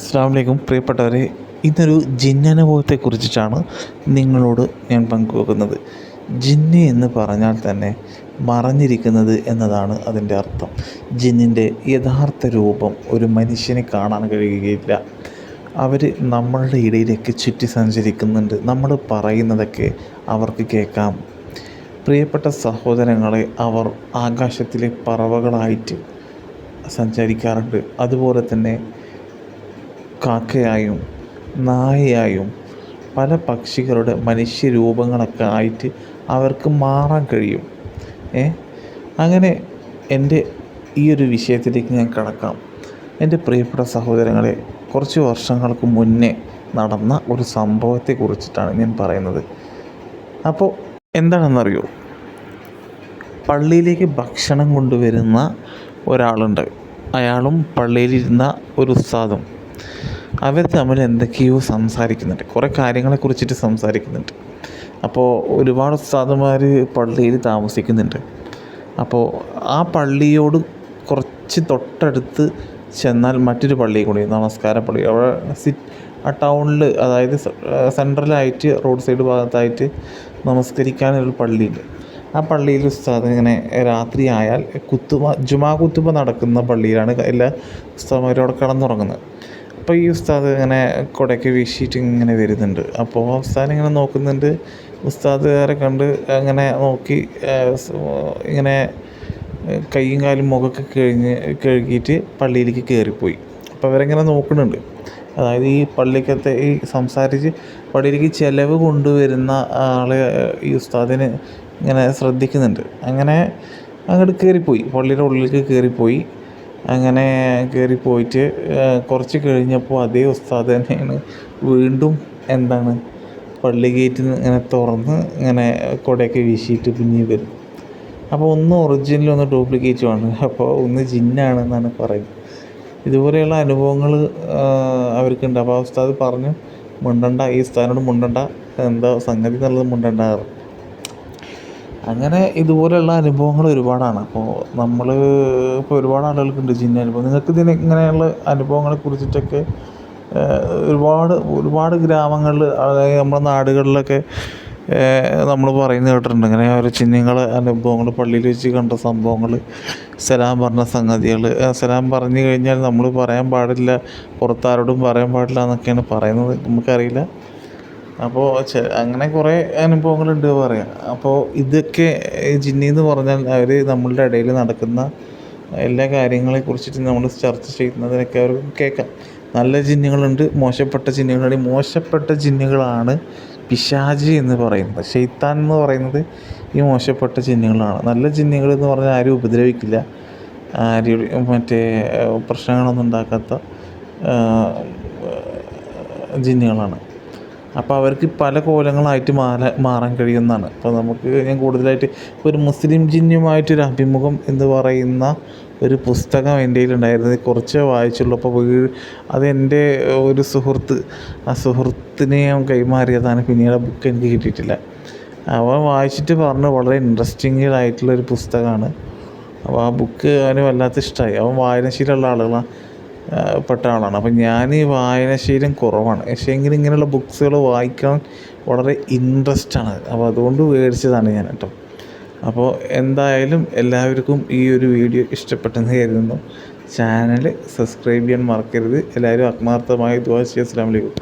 അസ്സാമലൈക്കും പ്രിയപ്പെട്ടവരെ ഇന്നൊരു ജിന്നനുഭവത്തെ കുറിച്ചിട്ടാണ് നിങ്ങളോട് ഞാൻ പങ്കുവെക്കുന്നത്. ജിന്ന് എന്ന് പറഞ്ഞാൽ തന്നെ മറഞ്ഞിരിക്കുന്നത് എന്നതാണ് അതിന്റെ അർത്ഥം. ജിന്നിന്റെ യഥാർത്ഥ രൂപം ഒരു മനുഷ്യനെ കാണാൻ കഴിയുകയില്ല. അവർ നമ്മളുടെ ഇടയിലേക്ക് ചുറ്റി സഞ്ചരിക്കുന്നുണ്ട്. നമ്മൾ പറയുന്നതൊക്കെ അവർക്ക് കേൾക്കാം. പ്രിയപ്പെട്ട സഹോദരങ്ങളെ അവർ ആകാശത്തിലെ പറവകളായിട്ട് സഞ്ചരിക്കാറുണ്ട്. അതുപോലെ തന്നെ കാക്കയായും നായയായും പല പക്ഷികളുടെ മനുഷ്യരൂപങ്ങളൊക്കെ ആയിട്ട് അവർക്ക് മാറാൻ കഴിയും. ഏ? അങ്ങനെ എന്റെ ഈ ഒരു വിഷയത്തിലേക്ക് ഞാൻ കടക്കാം. എന്റെ പ്രിയപ്പെട്ട സഹോദരങ്ങളെ കുറച്ച് വർഷങ്ങൾക്ക് മുന്നേ നടന്ന ഒരു സംഭവത്തെ കുറിച്ചിട്ടാണ് ഞാൻ പറയുന്നത്. അപ്പോൾ എന്താണെന്നറിയോ? പള്ളിയിലേക്ക് ഭക്ഷണം കൊണ്ടുവരുന്ന ഒരാളുണ്ട്. അയാളും പള്ളിയിലിരുന്ന ഒരു ഉസ്താദും. അവർ തമ്മിൽ എന്തൊക്കെയോ സംസാരിക്കുന്നുണ്ട്. കുറേ കാര്യങ്ങളെ കുറിച്ചിട്ട് സംസാരിക്കുന്നുണ്ട്. അപ്പോൾ ഒരുപാട് ഉസ്താദുമാർ പള്ളിയിൽ താമസിക്കുന്നുണ്ട്. അപ്പോൾ ആ പള്ളിയോട് കുറച്ച് തൊട്ടടുത്ത് ചെന്നാൽ മറ്റൊരു പള്ളി കൂടി നമസ്കാര പള്ളി. അവിടെ സി ആ ടൗണിൽ അതായത് സെൻട്രലായിട്ട് റോഡ് സൈഡ് ഭാഗത്തായിട്ട് നമസ്കരിക്കാനൊരു പള്ളിയുണ്ട്. ആ പള്ളിയിൽ ഉസ്താദ് ഇങ്ങനെ രാത്രി ആയാൽ കുത്തുബ ജുമാ കുത്തുബ നടക്കുന്ന പള്ളിയിലാണ് എല്ലാ ഉസ്താദ്മാരും അവിടെ കിടന്നുറങ്ങുന്നത്. അപ്പോൾ ഈ ഉസ്താദ് ഇങ്ങനെ കുടയ്ക്ക് വീശിയിട്ട് ഇങ്ങനെ വരുന്നുണ്ട്. അപ്പോൾ ഉസ്താദ് ഇങ്ങനെ നോക്കുന്നുണ്ട്. ഉസ്താദുകാരെ കണ്ട് അങ്ങനെ നോക്കി ഇങ്ങനെ കൈയും കാലും മുഖമൊക്കെ കഴിഞ്ഞ് കഴുകിയിട്ട് പള്ളിയിലേക്ക് കയറിപ്പോയി. അപ്പോൾ അവരിങ്ങനെ നോക്കുന്നുണ്ട്. അതായത് ഈ പള്ളിക്കത്തെ ഈ സംസാരിച്ച് പള്ളിയിലേക്ക് ചിലവ് കൊണ്ടുവരുന്ന ആളെ ഈ ഉസ്താദിന് ഇങ്ങനെ ശ്രദ്ധിക്കുന്നുണ്ട്. അങ്ങനെ അങ്ങോട്ട് കയറിപ്പോയി. പള്ളിയുടെ ഉള്ളിലേക്ക് കയറിപ്പോയി. അങ്ങനെ കയറിപ്പോയിട്ട് കുറച്ച് കഴിഞ്ഞപ്പോൾ അതേ ഉസ്താദ് തന്നെയാണ് വീണ്ടും എന്താണ് പള്ളി ഗേറ്റിൽ നിന്ന് ഇങ്ങനെ തുറന്ന് ഇങ്ങനെ കുടയൊക്കെ വീശിയിട്ട് പിന്നെയും വരും. അപ്പോൾ ഒന്ന് ഒറിജിനലും ഒന്ന് ഡ്യൂപ്ലിക്കേറ്റുമാണ് അപ്പോൾ ഒന്ന് ജിന്നാണെന്നാണ് പറയുന്നത്. ഇതുപോലെയുള്ള അനുഭവങ്ങൾ അവർക്കുണ്ട്. അപ്പോൾ ആ ഉസ്താദ് പറഞ്ഞു മുണ്ടണ്ട ഈ ഉസ്താദിനോട് മുണ്ടണ്ട. എന്താ സംഗതി എന്നുള്ളത് മുണ്ടണ്ട അങ്ങനെ ഇതുപോലെയുള്ള അനുഭവങ്ങൾ ഒരുപാടാണ്. അപ്പോൾ നമ്മൾ ഇപ്പോൾ ഒരുപാട് ആളുകൾക്കുണ്ട് ജിന്ന അനുഭവം. നിങ്ങൾക്ക് ഇതിന് ഇങ്ങനെയുള്ള അനുഭവങ്ങളെ കുറിച്ചിട്ടൊക്കെ ഒരുപാട് ഒരുപാട് ഗ്രാമങ്ങളിൽ അതായത് നമ്മുടെ നാടുകളിലൊക്കെ നമ്മൾ പറയുന്നത് കേട്ടിട്ടുണ്ട്. ഇങ്ങനെ ഓരോ ചിഹ്നങ്ങൾ അനുഭവങ്ങൾ പള്ളിയിൽ വെച്ച് കണ്ട സംഭവങ്ങൾ സലാം പറഞ്ഞ സംഗതികൾ. സലാം പറഞ്ഞു കഴിഞ്ഞാൽ നമ്മൾ പറയാൻ പാടില്ല പുറത്താരോടും പറയാൻ പാടില്ല എന്നൊക്കെയാണ് പറയുന്നത്. നമുക്കറിയില്ല. അപ്പോൾ അങ്ങനെ കുറേ അനുഭവങ്ങളുണ്ട് പറയാം. അപ്പോൾ ഇതൊക്കെ ജിന്നി എന്ന് പറഞ്ഞാൽ അവർ നമ്മളുടെ ഇടയിൽ നടക്കുന്ന എല്ലാ കാര്യങ്ങളെ കുറിച്ചിട്ട് നമ്മൾ ചർച്ച ചെയ്യുന്നതിനൊക്കെ അവർക്ക് കേൾക്കാം. നല്ല ജിന്നുകളുണ്ട് മോശപ്പെട്ട ജിന്നുകളുണ്ട്. മോശപ്പെട്ട ജിന്നുകളാണ് പിശാജി എന്ന് പറയുന്നത്. ഷെയ്ത്താൻ എന്ന് പറയുന്നത് ഈ മോശപ്പെട്ട ജിന്നുകളാണ്. നല്ല ജിന്നുകൾ എന്ന് പറഞ്ഞാൽ ആരും ഉപദ്രവിക്കില്ല. ആരും മറ്റേ പ്രശ്നങ്ങളൊന്നും ഉണ്ടാക്കാത്ത ജിന്നുകളാണ്. അപ്പോൾ അവർക്ക് പല കോലങ്ങളായിട്ട് മാറാൻ മാറാൻ കഴിയുന്നതാണ്. അപ്പോൾ നമുക്ക് ഞാൻ കൂടുതലായിട്ട് ഒരു മുസ്ലിം ജിന്നുമായിട്ടൊരു അഭിമുഖം എന്ന് പറയുന്ന ഒരു പുസ്തകം എന്റെ കയ്യിലുണ്ടായിരുന്നു. കുറച്ച് വായിച്ചുള്ളൂ. അപ്പോൾ വീ അത് എന്റെ ഒരു സുഹൃത്ത് ആ സുഹൃത്തിനെ ഞാൻ കൈമാറിയതാണ്. പിന്നീട് ആ ബുക്ക് എനിക്ക് കിട്ടിയിട്ടില്ല. അവൻ വായിച്ചിട്ട് പറഞ്ഞു വളരെ ഇൻട്രസ്റ്റിംഗ് ആയിട്ടുള്ളൊരു പുസ്തകമാണ്. അപ്പോൾ ആ ബുക്ക് അവന് വല്ലാത്ത ഇഷ്ടമായി അവൻ വായനശീലമുള്ള ആളുകളാണ്. പെട്ട ആളാണ്. അപ്പം ഞാൻ ഈ വായനാശീലം കുറവാണ്. പക്ഷേ എങ്കിലും ഇങ്ങനെയുള്ള ബുക്സുകൾ വായിക്കാൻ വളരെ ഇൻട്രസ്റ്റ് ആണ്. അപ്പോൾ അതുകൊണ്ട് മേടിച്ചതാണ് ഞാൻ കേട്ടോ. അപ്പോൾ എന്തായാലും എല്ലാവർക്കും ഈ ഒരു വീഡിയോ ഇഷ്ടപ്പെട്ടെന്ന് കരുതുന്നു. ചാനൽ സബ്സ്ക്രൈബ് ചെയ്യാൻ മറക്കരുത്. എല്ലാവരും ആത്മാർത്ഥമായി ദുവാ ചെയ്യുക അസ്സാം വലൈക്കും